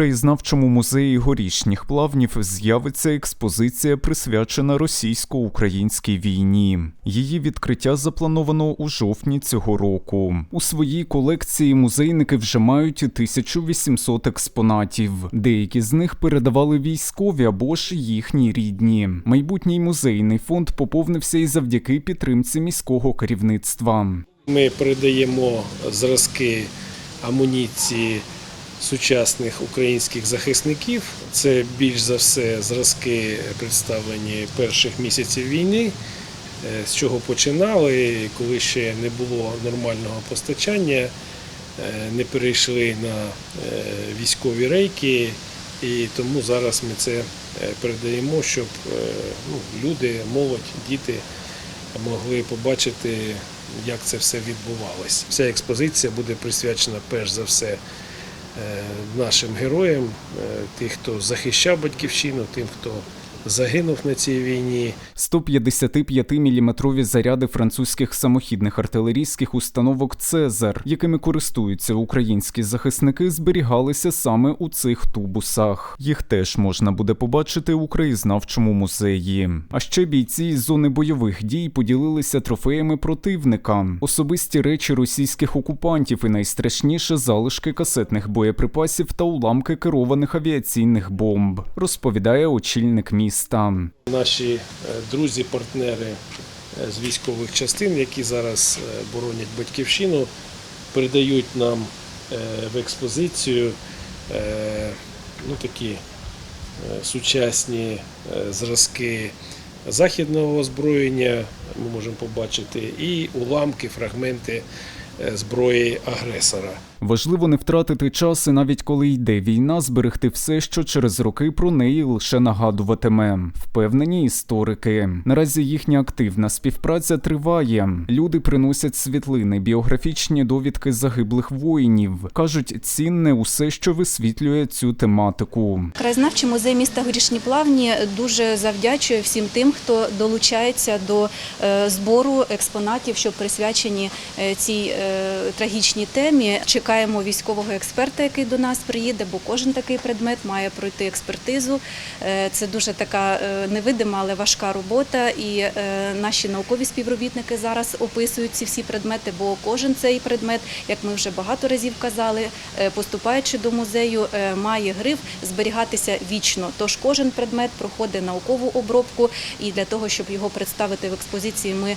краєзнавчому музеї горішніх плавнів з'явиться експозиція, присвячена російсько-українській війні. Її відкриття заплановано у жовтні цього року. У своїй колекції музейники вже мають 1800 експонатів. Деякі з них передавали військові або ж їхні рідні. Майбутній музейний фонд поповнився і завдяки підтримці міського керівництва. Ми передаємо зразки амуніції сучасних українських захисників. Це більш за все зразки представлені перших місяців війни, е, з чого починали, коли ще не було нормального постачання, е, не перейшли на е, військові рейки. І тому зараз ми це передаємо, щоб ну, люди, молодь, діти могли побачити, як це все відбувалося. Вся експозиція буде присвячена перш за все нашим героям, е, тих, хто захищав батьківщину, тим, хто загинув на цій війні. 155-мм заряди французьких самохідних артилерійських установок Цезар, якими користуються українські захисники, зберігалися саме у цих тубусах. Їх теж можна буде побачити у краєзнавчому музеї. А ще бійці із зони бойових дій поділилися трофеями противника, особисті речі російських окупантів і найстрашніше залишки касетних боєприпасів та уламки керованих авіаційних бомб, розповідає очільник міста. Наші е, друзі, партнери е, з військових частин, які зараз е, боронять батьківщину, передають нам в експозицію ну, такі сучасні зразки західного озброєння, ми можемо побачити, і уламки, фрагменти зброї агресора. Важливо не втратити час, і навіть коли йде війна, зберегти все, що через роки про неї лише нагадуватиме. Впевнені історики. Наразі їхня активна співпраця триває. Люди приносять світлини, біографічні довідки загиблих воїнів. кажуть, цінне усе, що висвітлює цю тематику. Краєзнавчий музей міста Горішні Плавні дуже завдячує всім тим, хто долучається до е, збору експонатів, що присвячені е, цій е, трагічній темі. Чекаємо військового експерта, який до нас приїде, бо кожен такий предмет має пройти експертизу. Е, Це дуже така е, невидима, але важка робота. І е, наші наукові співробітники зараз описують ці всі предмети, бо кожен цей предмет, як ми вже багато разів казали, поступаючи до музею, має гриф зберігатися вічно. Тож кожен предмет проходить наукову обробку, і для того, щоб його представити в експозиції, ми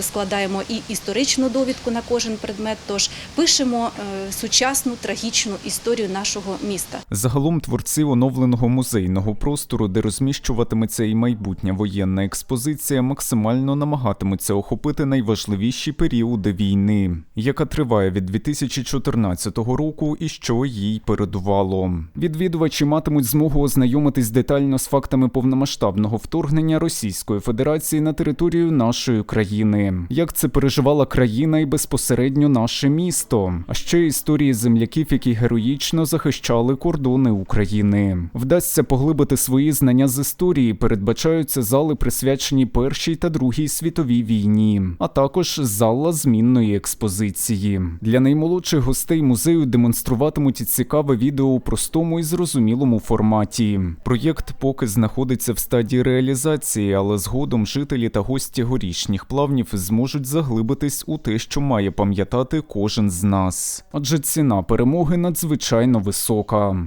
складаємо і історичну довідку на кожен предмет. Тож пишемо сучасну трагічну історію нашого міста. Загалом творці оновленого музейного простору, де розміщуватиметься і майбутня воєнна експозиція, максимально намагатимуться охопити найважливіші періоди війни, яка триває від 2014 року і що їй передувало. Відвідувачі матимуть змогу ознайомитись детально з фактами повномасштабного вторгнення Російської Федерації на територію нашої країни, як це переживала країна і безпосередньо наше місто, а ще історії земляків, які героїчно захищали кордони України. Вдасться поглибити свої знання з історії. Передбачаються зали, присвячені Першій та Другій світовій війні, а також зала змінної експозиції. Для наймолодших гостей музею демонструватимуть цікаве відео у простому і зрозумілому форматі. Проєкт поки знаходиться в стадії реалізації, але згодом жителі та гості горішніх плавнів зможуть заглибитись у те, що має пам'ятати кожен з нас. Адже ціна перемоги надзвичайно висока.